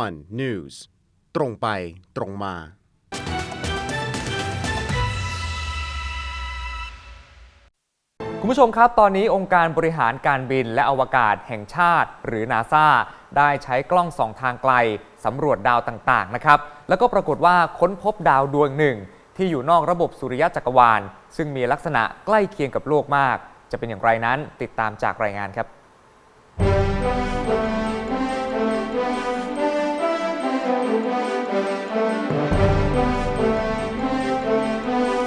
one news ตรงไปตรงมา คุณผู้ชมครับ ตอนนี้องค์การบริหารการบินและอวกาศแห่งชาติ หรือนาซาได้ใช้กล้องสองทางไกลสำรวจดาวต่างๆนะครับ แล้วก็ปรากฏว่าค้นพบดาวดวงหนึ่ง ที่อยู่นอกระบบสุริยะจักรวาล ซึ่งมีลักษณะใกล้เคียงกับโลกมาก จะเป็นอย่างไรนั้นติดตามจากรายงานครับ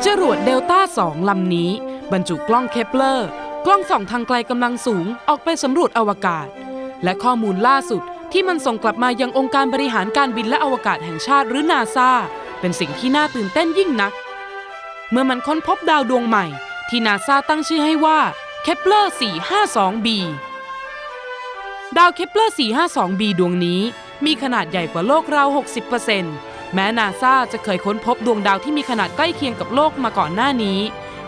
จรวดเดลต้า 2 ลำนี้ บรรจุกล้องเคปเลอร์ กล้องส่องทางไกลกำลังสูงออกไปสำรวจอวกาศ และข้อมูลล่าสุดที่มันส่งกลับมายังองค์การบริหารการบินและอวกาศแห่งชาติหรือนาซาเป็นสิ่งที่น่าตื่นเต้นยิ่งนัก เมื่อมันค้นพบดาวดวงใหม่ ที่นาซาตั้งชื่อให้ว่าเคปเลอร์ 452b ดาวเคปเลอร์ 452b ดวงนี้มีขนาดใหญ่กว่าโลกราว 60% แม้นาซาจะเคยค้นพบดวงดาวที่มีขนาดใกล้เคียงกับโลกมาก่อนหน้านี้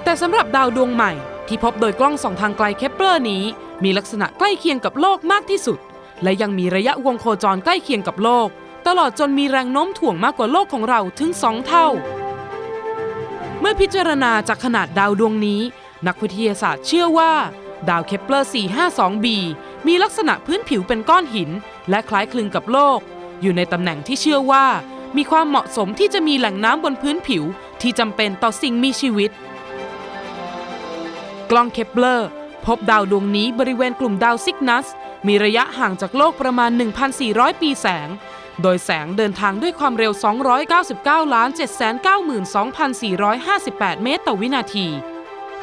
แต่สำหรับดาวดวงใหม่ ที่พบโดยกล้องส่องทางไกลเคปเลอร์นี้ มีลักษณะใกล้เคียงกับโลกมากที่สุด และยังมีระยะวงโคจรใกล้เคียงกับโลก ตลอดจนมีแรงโน้มถ่วงมากกว่าโลกของเราถึง2เท่า เมื่อพิจารณาจากขนาดดาวดวงนี้ นักวิทยาศาสตร์เชื่อว่า ดาวเคปเลอร์ 452b มีลักษณะพื้นผิวเป็นก้อนหิน และคล้ายคลึงกับโลก อยู่ในตำแหน่งที่เชื่อว่า มีความเหมาะสมที่จะมีแหล่งน้ำบนพื้นผิวที่จำเป็นต่อสิ่งมีชีวิต กล้องเคปเลอร์ พบดาวดวงนี้บริเวณกลุ่มดาวซิกนัส มีระยะห่างจากโลกประมาณ 1,400 ปีแสง โดยแสงเดินทางด้วยความเร็ว 299ล้าน792,458 เมตรต่อวินาที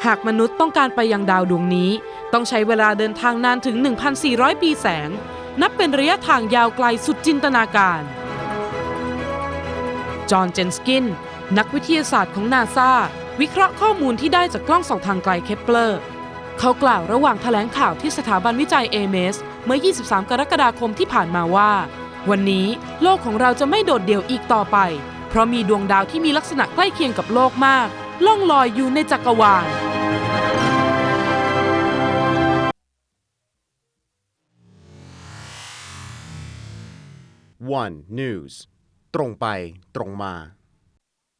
หากมนุษย์ต้องการไปยังดาวดวงนี้ ต้องใช้เวลาเดินทางนานถึง 1,400 ปีแสง นับเป็นระยะทางยาวไกลสุดจินตนาการ จอห์นเจนสกิน นักวิทยาศาสตร์ของนาซาวิเคราะห์ข้อมูลที่ได้จากกล้องส่องทางไกลเคปเลอร์ เขากล่าวระหว่างแถลงข่าวที่สถาบันวิจัยเอเมสเมื่อ 23 กรกฎาคมที่ผ่านมาว่า วันนี้โลกของเราจะไม่โดดเดี่ยวอีกต่อไป เพราะมีดวงดาวที่มีลักษณะใกล้เคียงกับโลกมาก ล่องลอยอยู่ในจักรวาล one news ตรงไปตรงมา